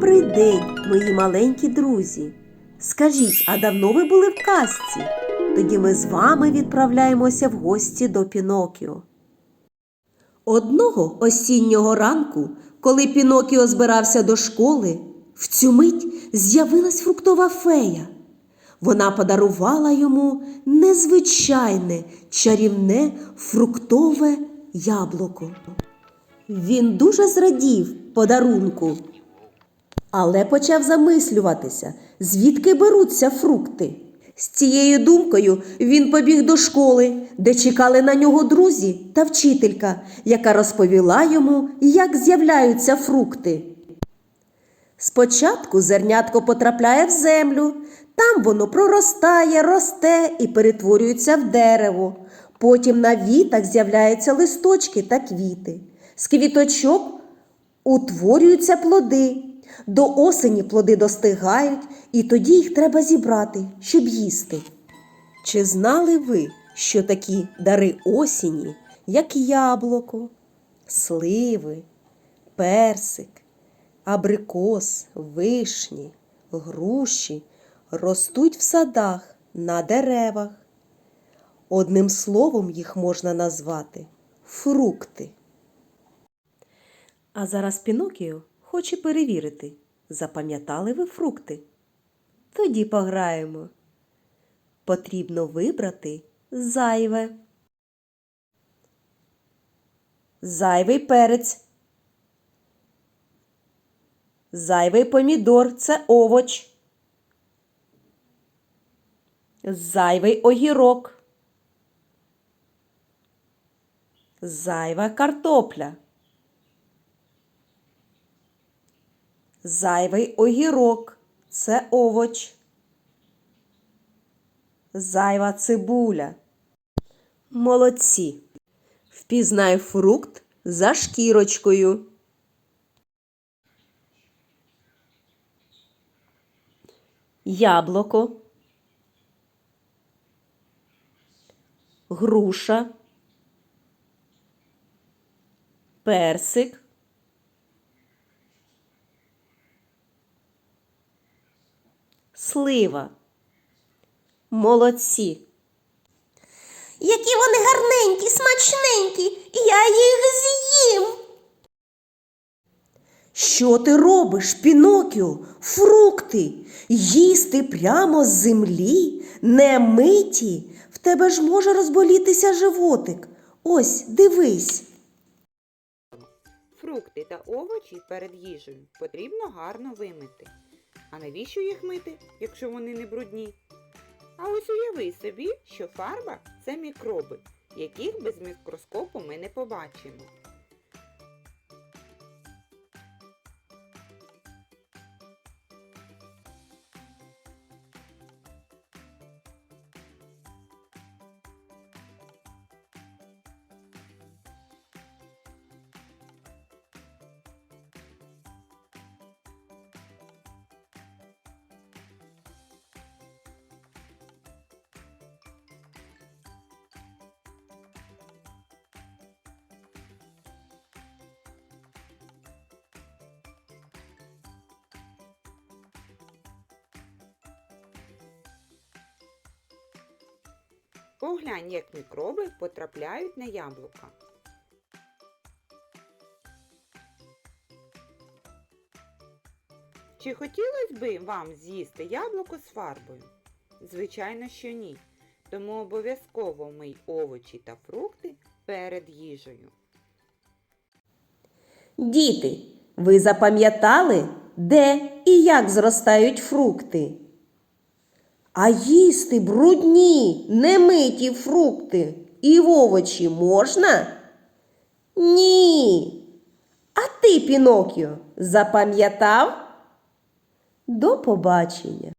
Добрий день, мої маленькі друзі. Скажіть, а давно ви були в казці? Тоді ми з вами відправляємося в гості до Пінокіо. Одного осіннього ранку, коли Пінокіо збирався до школи, в цю мить з'явилась фруктова фея. Вона подарувала йому незвичайне чарівне фруктове яблуко. Він дуже зрадів подарунку, але почав замислюватися, звідки беруться фрукти. З цією думкою він побіг до школи, де чекали на нього друзі та вчителька, яка розповіла йому, як з'являються фрукти. Спочатку зернятко потрапляє в землю, там воно проростає, росте і перетворюється в дерево. Потім на вітах з'являються листочки та квіти. З квіточок утворюються плоди. До осені плоди достигають, і тоді їх треба зібрати, щоб їсти. Чи знали ви, що такі дари осені, як яблуко, сливи, персик, абрикос, вишні, груші ростуть в садах на деревах? Одним словом їх можна назвати фрукти. А зараз Пінокіо хоче перевірити, запам'ятали ви фрукти? Тоді пограємо. Потрібно вибрати зайве. Зайвий перець. Зайвий помідор це овоч. Зайвий огірок. Зайва картопля. Зайвий огірок це овоч. Зайва цибуля. Молодці. Впізнай фрукт за шкірочкою. Яблуко. Груша. Персик. Слива. Молодці. Які вони гарненькі, смачненькі, я їх з'їм. Що ти робиш, Пінокіо? Фрукти? Їсти прямо з землі, не миті. В тебе ж може розболітися животик. Ось, дивись. Фрукти та овочі перед їжею потрібно гарно вимити. Навіщо їх мити, якщо вони не брудні? А ось уяви собі, що фарба це мікроби, яких без мікроскопу ми не побачимо. Поглянь, як мікроби потрапляють на яблука. Чи хотілося би вам з'їсти яблуко з фарбою? Звичайно, що ні. Тому обов'язково мий овочі та фрукти перед їжею. Діти, ви запам'ятали, де і як зростають фрукти? А їсти брудні, немиті фрукти і овочі можна? Ні. А ти, Пінокіо, запам'ятав? До побачення!